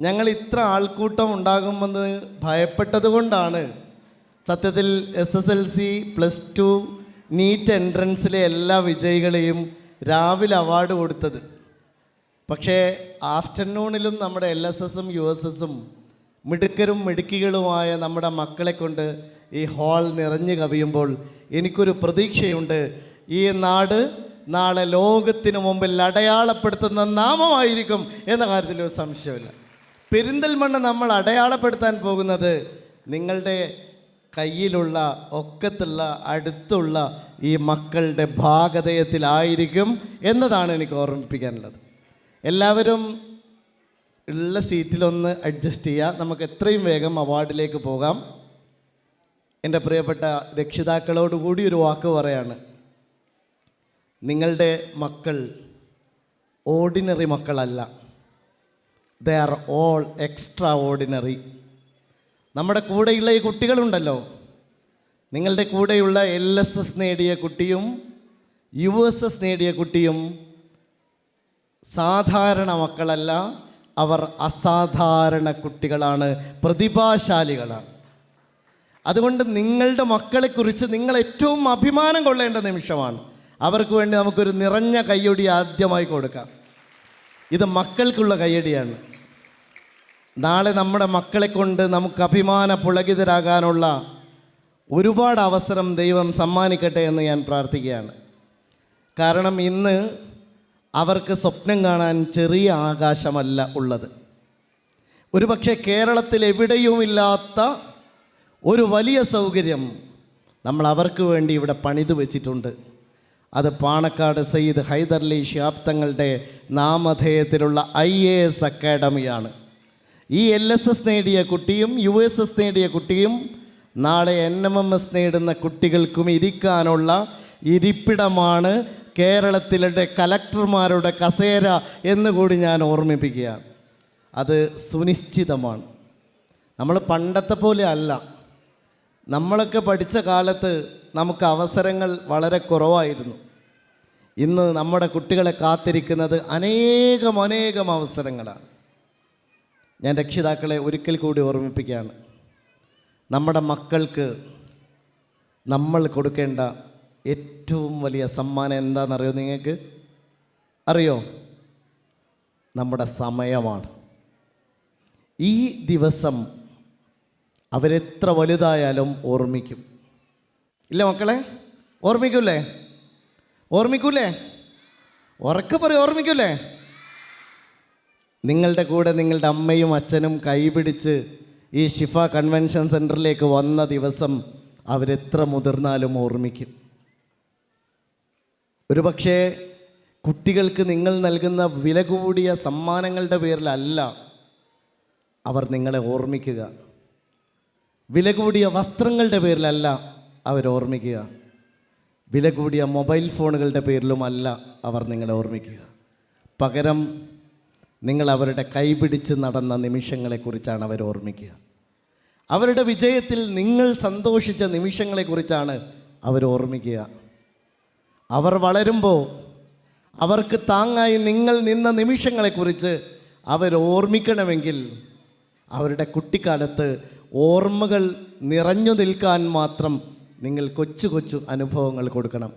ഞങ്ങൾ ഇത്ര ആൾക്കൂട്ടം ഉണ്ടാകുമെന്ന് ഭയപ്പെട്ടത് കൊണ്ടാണ് സത്യത്തിൽ S S L C plus two NEET എൻട്രൻസിലെ എല്ലാ വിജയികളെയും രാവിലെ അവാർഡ് കൊടുത്തത്. പക്ഷേ ആഫ്റ്റർനൂണിലും നമ്മുടെ എൽ എസ് എസും യു എസ് എസും മിടുക്കരും മിടുക്കികളുമായ നമ്മുടെ മക്കളെ കൊണ്ട് ഈ ഹാൾ നിറഞ്ഞു കവിയുമ്പോൾ എനിക്കൊരു പ്രതീക്ഷയുണ്ട്. ഈ നാട് നാളെ ലോകത്തിനു മുമ്പിൽ അടയാളപ്പെടുത്തുന്ന നാമമായിരിക്കും എന്ന കാര്യത്തിൽ ഒരു സംശയമില്ല പെരിന്തൽമണ്ണ നമ്മൾ അടയാളപ്പെടുത്താൻ പോകുന്നത് നിങ്ങളുടെ കയ്യിലുള്ള ഒക്കത്തുള്ള അടുത്തുള്ള ഈ മക്കളുടെ ഭാഗതയത്തിലായിരിക്കും എന്നതാണ് എനിക്ക് ഓർമ്മിപ്പിക്കാനുള്ളത്. എല്ലാവരും ഉള്ള സീറ്റിലൊന്ന് അഡ്ജസ്റ്റ് ചെയ്യുക നമുക്ക് എത്രയും വേഗം അവാർഡിലേക്ക് പോകാം. എന്റെ പ്രിയപ്പെട്ട രക്ഷിതാക്കളോട് കൂടി ഒരു വാക്ക് പറയാണ്. നിങ്ങളുടെ മക്കൾ ഓർഡിനറി മക്കളല്ല. They are all extraordinary നമ്മുടെ കൂടെയുള്ള ഈ കുട്ടികളുണ്ടല്ലോ. നിങ്ങളുടെ കൂടെയുള്ള എൽ എസ് എസ് നേടിയ കുട്ടിയും യു എസ് എസ് നേടിയ കുട്ടിയും സാധാരണ മക്കളല്ല അവർ അസാധാരണ കുട്ടികളാണ് പ്രതിഭാശാലികളാണ്. അതുകൊണ്ട് നിങ്ങളുടെ മക്കളെക്കുറിച്ച് നിങ്ങൾ ഏറ്റവും അഭിമാനം കൊള്ളേണ്ട നിമിഷമാണ്. അവർക്ക് വേണ്ടി നമുക്കൊരു നിറഞ്ഞ കയ്യൊടി ആദ്യമായി കൊടുക്കാം. ഇത് മക്കൾക്കുള്ള കയ്യടിയാണ്. നാളെ നമ്മുടെ മക്കളെ കൊണ്ട് നമുക്ക് അഭിമാന പുളകിതരാകാനുള്ള ഒരുപാട് അവസരം ദൈവം സമ്മാനിക്കട്ടെ എന്ന് ഞാൻ പ്രാർത്ഥിക്കുകയാണ്. കാരണം ഇന്ന് അവർക്ക് സ്വപ്നം കാണാൻ ചെറിയ ആകാശമല്ല ഉള്ളത്. ഒരുപക്ഷെ കേരളത്തിൽ എവിടെയുമില്ലാത്ത ഒരു വലിയ സൗകര്യം നമ്മൾ അവർക്ക് വേണ്ടി ഇവിടെ പണിതു വെച്ചിട്ടുണ്ട്. അത് പാണക്കാട് സയ്യിദ് ഹൈദർലി ശാബ്ദങ്ങളുടെ നാമധേയത്തിലുള്ള ഐ എ എസ് അക്കാഡമിയാണ്. ഈ എൽ എസ് എസ് നേടിയ കുട്ടിയും യു എസ് എസ് നേടിയ കുട്ടിയും നാളെ എൻ എം എം എസ് നേടുന്ന കുട്ടികൾക്കും ഇരിക്കാനുള്ള ഇരിപ്പിടമാണ് കേരളത്തിലെ കലക്ടർമാരുടെ കസേര എന്നുകൂടി ഞാൻ ഓർമ്മിപ്പിക്കുകയാണ്. അത് സുനിശ്ചിതമാണ്. നമ്മൾ പണ്ടത്തെ പോലെ അല്ല. നമ്മളൊക്കെ പഠിച്ച കാലത്ത് നമുക്ക് അവസരങ്ങൾ വളരെ കുറവായിരുന്നു. ഇന്ന് നമ്മുടെ കുട്ടികളെ കാത്തിരിക്കുന്നത് അനേകം അനേകം അവസരങ്ങളാണ്. ഞാൻ രക്ഷിതാക്കളെ ഒരിക്കൽ കൂടി ഓർമ്മിപ്പിക്കുകയാണ്. നമ്മുടെ മക്കൾക്ക് നമ്മൾ കൊടുക്കേണ്ട ഏറ്റവും വലിയ സമ്മാനം എന്താണെന്നറിയോ നിങ്ങൾക്ക്? അറിയോ? നമ്മുടെ സമയമാണ്. ഈ ദിവസം അവരെത്ര വലുതായാലും ഓർമ്മിക്കും. ഇല്ല മക്കളെ? ഓർമ്മിക്കൂലേ ഓർമ്മിക്കൂലേ ഉറക്കെ പറയും ഓർമ്മിക്കൂലേ നിങ്ങളുടെ കൂടെ നിങ്ങളുടെ അമ്മയും അച്ഛനും കൈപിടിച്ച് ഈ ഷിഫ കൺവെൻഷൻ സെന്ററിലേക്ക് വന്ന ദിവസം അവരെത്ര മുതിർന്നാലും ഓർമ്മിക്കും. ഒരുപക്ഷേ കുട്ടികൾക്ക് നിങ്ങൾ നൽകുന്ന വില കൂടിയ സമ്മാനങ്ങളുടെ പേരിലല്ല അവർ നിങ്ങളെ ഓർമ്മിക്കുക. വില കൂടിയ വസ്ത്രങ്ങളുടെ പേരിലല്ല അവർ ഓർമ്മിക്കുക. വില കൂടിയ മൊബൈൽ ഫോണുകളുടെ പേരിലുമല്ല അവർ നിങ്ങളെ ഓർമ്മിക്കുക. പകരം നിങ്ങൾ അവരുടെ കൈപിടിച്ച് നടന്ന നിമിഷങ്ങളെക്കുറിച്ചാണ് അവർ ഓർമ്മിക്കുക. അവരുടെ വിജയത്തിൽ നിങ്ങൾ സന്തോഷിച്ച നിമിഷങ്ങളെക്കുറിച്ചാണ് അവർ ഓർമ്മിക്കുക. അവർ വളരുമ്പോൾ അവർക്ക് താങ്ങായി നിങ്ങൾ നിന്ന നിമിഷങ്ങളെക്കുറിച്ച് അവർ ഓർമ്മിക്കണമെങ്കിൽ അവരുടെ കുട്ടിക്കാലത്ത് ഓർമ്മകൾ നിറഞ്ഞു നിൽക്കാൻ മാത്രം നിങ്ങൾ കൊച്ചു കൊച്ചു അനുഭവങ്ങൾ കൊടുക്കണം.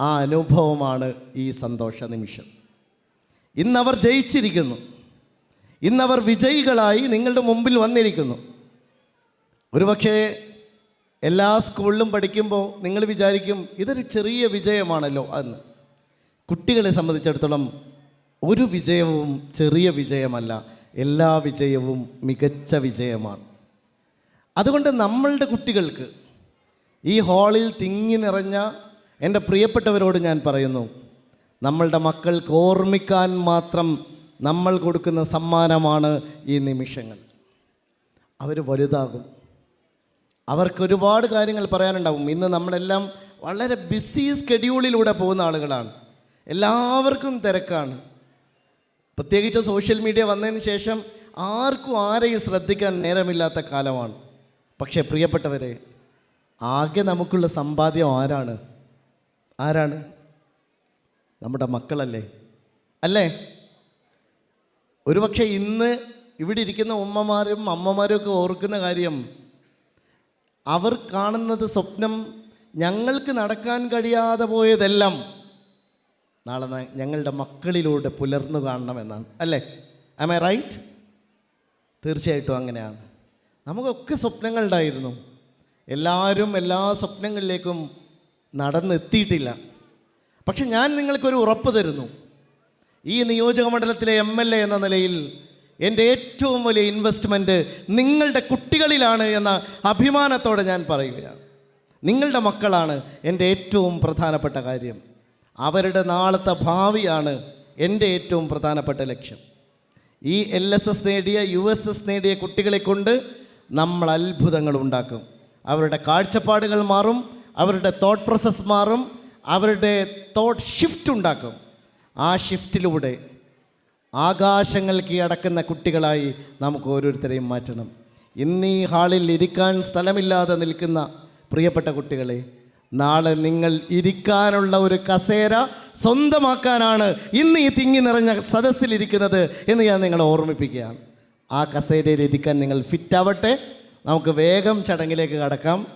ആ അനുഭവമാണ് ഈ സന്തോഷ നിമിഷം. ഇന്നവർ ജയിച്ചിരിക്കുന്നു. ഇന്നവർ വിജയികളായി നിങ്ങളുടെ മുമ്പിൽ വന്നിരിക്കുന്നു. ഒരുപക്ഷേ എല്ലാ സ്കൂളിലും പഠിക്കുമ്പോൾ നിങ്ങൾ വിചാരിക്കും ഇതൊരു ചെറിയ വിജയമാണല്ലോ എന്ന്. കുട്ടികളെ സംബന്ധിച്ചിടത്തോളം ഒരു വിജയവും ചെറിയ വിജയമല്ല. എല്ലാ വിജയവും മികച്ച വിജയമാണ്. അതുകൊണ്ട് നമ്മളുടെ കുട്ടികൾക്ക് ഈ ഹാളിൽ തിങ്ങി നിറഞ്ഞ എന്റെ പ്രിയപ്പെട്ടവരോട് ഞാൻ പറയുന്നു നമ്മളുടെ മക്കൾക്ക് ഓർമ്മിക്കാൻ മാത്രം നമ്മൾ കൊടുക്കുന്ന സമ്മാനമാണ് ഈ നിമിഷങ്ങൾ. അവർ വലുതാകും. അവർക്ക് ഒരുപാട് കാര്യങ്ങൾ പറയാനുണ്ടാകും ഇന്ന് നമ്മളെല്ലാം വളരെ ബിസി സ്കെഡ്യൂളിലൂടെ പോകുന്ന ആളുകളാണ്. എല്ലാവർക്കും തിരക്കാണ്. പ്രത്യേകിച്ച് സോഷ്യൽ മീഡിയ വന്നതിന് ശേഷം ആർക്കും ആരെയും ശ്രദ്ധിക്കാൻ നേരമില്ലാത്ത കാലമാണ്. പക്ഷേ പ്രിയപ്പെട്ടവരെ ആകെ നമുക്കുള്ള സമ്പാദ്യം ആരാണ്? ആരാണ്? നമ്മുടെ മക്കളല്ലേ? അല്ലേ? ഒരുപക്ഷെ ഇന്ന് ഇവിടെ ഇരിക്കുന്ന ഉമ്മമാരും അമ്മമാരും ഒക്കെ ഓർക്കുന്ന കാര്യം അവർ കാണുന്നത് സ്വപ്നം ഞങ്ങൾക്ക് നടക്കാൻ കഴിയാതെ പോയതെല്ലാം നാളെ ഞങ്ങളുടെ മക്കളിലൂടെ പുലർന്നു കാണണമെന്നാണ് അല്ലേ? ആം ഐ റൈറ്റ് തീർച്ചയായിട്ടും അങ്ങനെയാണ്. നമുക്കൊക്കെ സ്വപ്നങ്ങളുണ്ടായിരുന്നു. എല്ലാവരും എല്ലാ സ്വപ്നങ്ങളിലേക്കും നടന്നെത്തിയിട്ടില്ല. പക്ഷെ ഞാൻ നിങ്ങൾക്കൊരു ഉറപ്പ് തരുന്നു. ഈ നിയോജക മണ്ഡലത്തിലെ എം എൽ എ എന്ന നിലയിൽ എന്റെ ഏറ്റവും വലിയ ഇൻവെസ്റ്റ്മെന്റ് നിങ്ങളുടെ കുട്ടികളിലാണ് എന്ന അഭിമാനത്തോടെ ഞാൻ പറയുകയാണ്. നിങ്ങളുടെ മക്കളാണ് എന്റെ ഏറ്റവും പ്രധാനപ്പെട്ട കാര്യം. അവരുടെ നാളത്തെ ഭാവിയാണ് എന്റെ ഏറ്റവും പ്രധാനപ്പെട്ട ലക്ഷ്യം. ഈ എൽ എസ് എസ് നേടിയ യു എസ് എസ് നേടിയ കുട്ടികളെ കൊണ്ട് നമ്മൾ അത്ഭുതങ്ങൾ ഉണ്ടാക്കും. അവരുടെ കാഴ്ചപ്പാടുകൾ മാറും അവരുടെ തോട്ട് പ്രോസസ്സ് മാറും അവരുടെ തോട്ട് ഷിഫ്റ്റ് ഉണ്ടാക്കും. ആ ഷിഫ്റ്റിലൂടെ ആകാശങ്ങൾ കീഴടക്കുന്ന കുട്ടികളായി നമുക്ക് ഓരോരുത്തരെയും മാറ്റണം. ഇന്ന് ഈ ഹാളിൽ ഇരിക്കാൻ സ്ഥലമില്ലാതെ നിൽക്കുന്ന പ്രിയപ്പെട്ട കുട്ടികളെ നാളെ നിങ്ങൾ ഇരിക്കാനുള്ള ഒരു കസേര സ്വന്തമാക്കാനാണ് ഇന്ന് ഈ തിങ്ങി നിറഞ്ഞ സദസ്സിലിരിക്കുന്നത് എന്ന് ഞാൻ നിങ്ങളെ ഓർമ്മിപ്പിക്കുകയാണ്. ആ കസേരയിൽ ഇരിക്കാൻ നിങ്ങൾ ഫിറ്റാവട്ടെ നമുക്ക് വേഗം ചടങ്ങിലേക്ക് കടക്കാം.